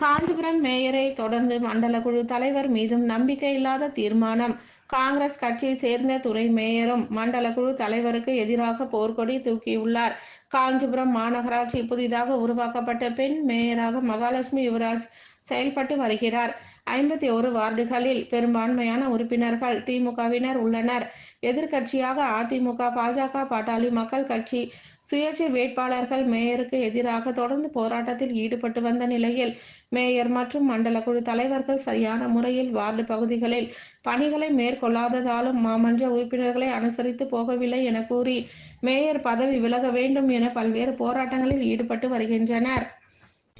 காஞ்சிபுரம் மேயரை தொடர்ந்து மண்டல குழு தலைவர் மீதும் நம்பிக்கையில்லாத தீர்மானம். காங்கிரஸ் கட்சியை சேர்ந்த துறை மேயரும் மண்டல குழு தலைவருக்கு எதிராக போர்க்கொடி தூக்கியுள்ளார். காஞ்சிபுரம் மாநகராட்சி புதிதாக உருவாக்கப்பட்ட பெண் மேயராக மகாலட்சுமி யுவராஜ் செயல்பட்டு வருகிறார். ஐம்பத்தி ஒரு வார்டுகளில் பெரும்பான்மையான உறுப்பினர்கள் திமுகவினர் உள்ளனர். எதிர்க்கட்சியாக அதிமுக பாஜக பாட்டாளி மக்கள் கட்சி சுயேட்சை வேட்பாளர்கள் மேயருக்கு எதிராக தொடர்ந்து போராட்டத்தில் ஈடுபட்டு வந்த நிலையில் மேயர் மற்றும் மண்டல குழு தலைவர்கள் சரியான முறையில் வார்டு பகுதிகளில் பணிகளை மேற்கொள்ளாததாலும் மாமன்ற உறுப்பினர்களை அனுசரித்து போகவில்லை என கூறி மேயர் பதவி விலக வேண்டும் என பல்வேறு போராட்டங்களில் ஈடுபட்டு வருகின்றனர்.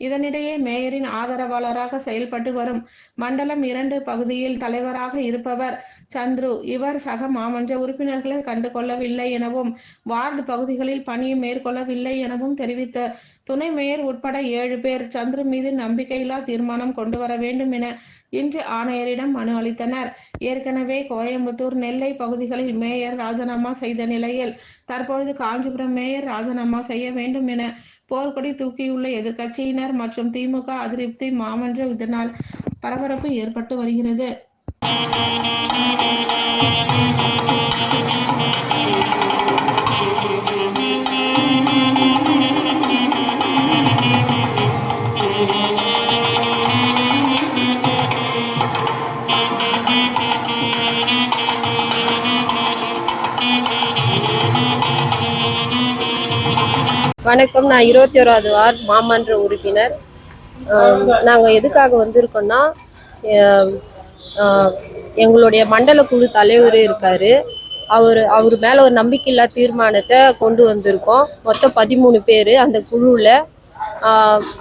இதனிடையே மேயரின் ஆதரவாளராக செயல்பட்டு வரும் மண்டலம் இரண்டு பகுதியில் தலைவராக இருப்பவர் சந்துரு. இவர் சக மாமன்ற உறுப்பினர்களை கண்டு கொள்ளவில்லை எனவும் வார்டு பகுதிகளில் பணியை மேற்கொள்ளவில்லை எனவும் தெரிவித்த துணை மேயர் உட்பட ஏழு பேர் சந்துரு மீது நம்பிக்கையில்லா தீர்மானம் கொண்டு வர வேண்டும் என இன்று ஆணையரிடம் மனு அளித்தனர். ஏற்கனவே கோயம்புத்தூர் நெல்லை பகுதிகளில் மேயர் ராஜினாமா செய்த நிலையில் தற்பொழுது காஞ்சிபுரம் மேயர் ராஜினாமா செய்ய வேண்டும் என போர்க்கொடி தூக்கியுள்ள எதிர்க்கட்சியினர் மற்றும் திமுக அதிருப்தி மாமன்ற இதனால் பரபரப்பு ஏற்பட்டு வருகிறது. வணக்கம். நான் இருபத்தி ஓராவது வார்டு மாமன்ற உறுப்பினர். நாங்கள் எதுக்காக வந்திருக்கோம்னா எங்களுடைய மண்டல குழு தலைவர் இருக்கார். அவர் அவர் மேலே ஒரு நம்பிக்கையில்லா தீர்மானத்தை கொண்டு வந்திருக்கோம். மொத்தம் பதிமூணு பேர் அந்த குழுவில்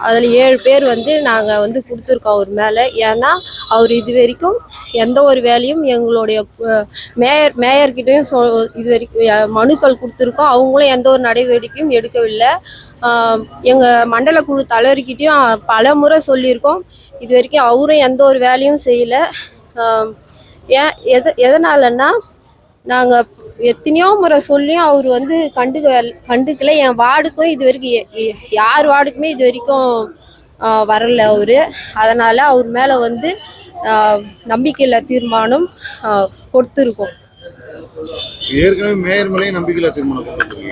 அதில் ஏழு பேர் வந்து நாங்கள் வந்து கொடுத்துருக்கோம் அவர் மேலே. ஏன்னா அவர் இது வரைக்கும் எந்த ஒரு வேலையும் எங்களுடைய மேயர் மேயர்கிட்டையும் சொ இது வரைக்கும் மனுக்கள் கொடுத்துருக்கோம். அவங்களும் எந்த ஒரு நடவடிக்கையும் எடுக்கவில்லை. எங்கள் மண்டல குழு தலைவர்கிட்டையும் பல முறை சொல்லியிருக்கோம். இது வரைக்கும் அவரும் எந்த ஒரு வேலையும் செய்யலை. ஏன் எது எதனாலன்னா நாங்கள் எத்தனையோ முறை சொல்லியும் அவர் வந்து கண்டுக்க கண்டுக்கல. என் வார்டுக்கும் இது வரைக்கும் யார் வார்டுக்குமே இது வரைக்கும் வரல அவர். அதனால் அவர் மேலே வந்து நம்பிக்கையில்லா தீர்மானம் கொடுத்துருக்கோம்.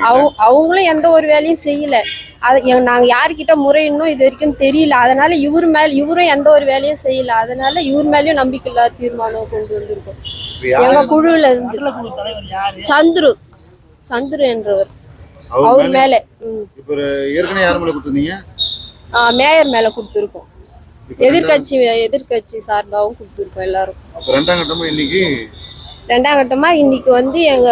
நம்பிக்கையில்லா அவங்களும் எந்த ஒரு வேலையும் செய்யல. அது எங்க- நாங்க யார்கிட்ட முறையிடணும் இது வரைக்கும் தெரியல. அதனால இவர் மேல இவரும் எந்த ஒரு வேலையும் செய்யல. அதனால இவர் மேலயும் நம்பிக்கை இல்லாத தீர்மானம் கொண்டு வந்திருக்கோம். எங்க குழுல இருந்து. சந்துரு. சந்துரு என்றவர். அவர் மேல. இப்ப ஏற்கனவே யார் மேல கொடுத்துருந்தீங்க? ஆ, மேயர் மேல கொடுத்துருக்கோம். எதிர்கட்சி எதிர்கட்சி சார்பாகவும் கொடுத்துருக்கோம் எல்லாரும். அப்ப ரெண்டாம் கட்டமா இன்னைக்கு? ரெண்டாம் கட்டமா இன்னைக்கு வந்து எங்க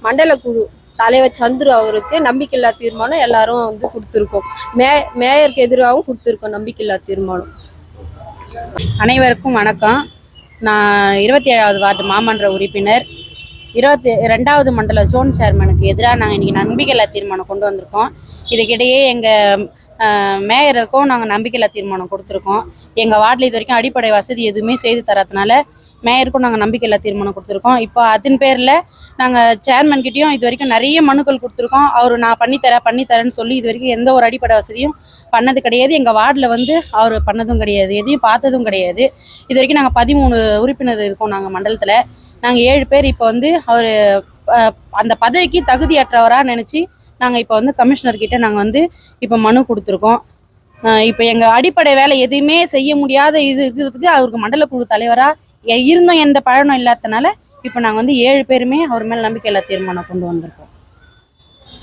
மண்டல குழு தலைவர் சந்துரு அவருக்கு நம்பிக்கையில்லா தீர்மானம் எல்லாரும் வந்து கொடுத்துருக்கோம். மே மேயருக்கு எதிராகவும் கொடுத்துருக்கோம் நம்பிக்கையில்லா தீர்மானம். அனைவருக்கும் வணக்கம். நான் இருபத்தி ஏழாவது வார்டு மாமன்ற உறுப்பினர். இருபத்தி ரெண்டாவது மண்டல ஜோன் சேர்மனுக்கு எதிராக நாங்கள் இன்றைக்கி நம்பிக்கையில்லா தீர்மானம் கொண்டு வந்திருக்கோம். இதுக்கிடையே எங்கள் மேயருக்கும் நாங்கள் நம்பிக்கையில்லா தீர்மானம் கொடுத்துருக்கோம். எங்கள் வார்டில் இது வரைக்கும் அடிப்படை வசதி எதுவுமே செய்து தராதனால மேயருக்கும் நாங்கள் நம்பிக்கையில்லா தீர்மானம் கொடுத்துருக்கோம். இப்போ அதன் பேரில் நாங்கள் சேர்மன்கிட்டயும் இது வரைக்கும் நிறைய மனுக்கள் கொடுத்துருக்கோம். அவர் நான் பண்ணித்தரேன் பண்ணித்தரேன்னு சொல்லி இது வரைக்கும் எந்த ஒரு அடிப்படை வசதியும் பண்ணது கிடையாது. எங்கள் வார்டில் வந்து அவர் பண்ணதும் கிடையாது எதையும் பார்த்ததும் கிடையாது. இது வரைக்கும் நாங்கள் பதிமூணு உறுப்பினர் இருக்கோம் நாங்கள் மண்டலத்தில். நாங்கள் ஏழு பேர் இப்போ வந்து அவர் அந்த பதவிக்கு தகுதியற்றவராக நினச்சி நாங்கள் இப்போ வந்து கமிஷனர்கிட்ட நாங்கள் வந்து இப்போ மனு கொடுத்துருக்கோம். இப்போ எங்கள் அடிப்படை வேலை எதுவுமே செய்ய முடியாத இது இருக்கிறதுக்கு அவருக்கு மண்டல குழு தலைவராக இருந்தும் எந்த பழனும் இல்லாதனால இப்போ நாங்கள் வந்து ஏழு பேருமே அவர் மேலே நம்பிக்கையில்லா தீர்மானம் கொண்டு வந்திருக்கோம்.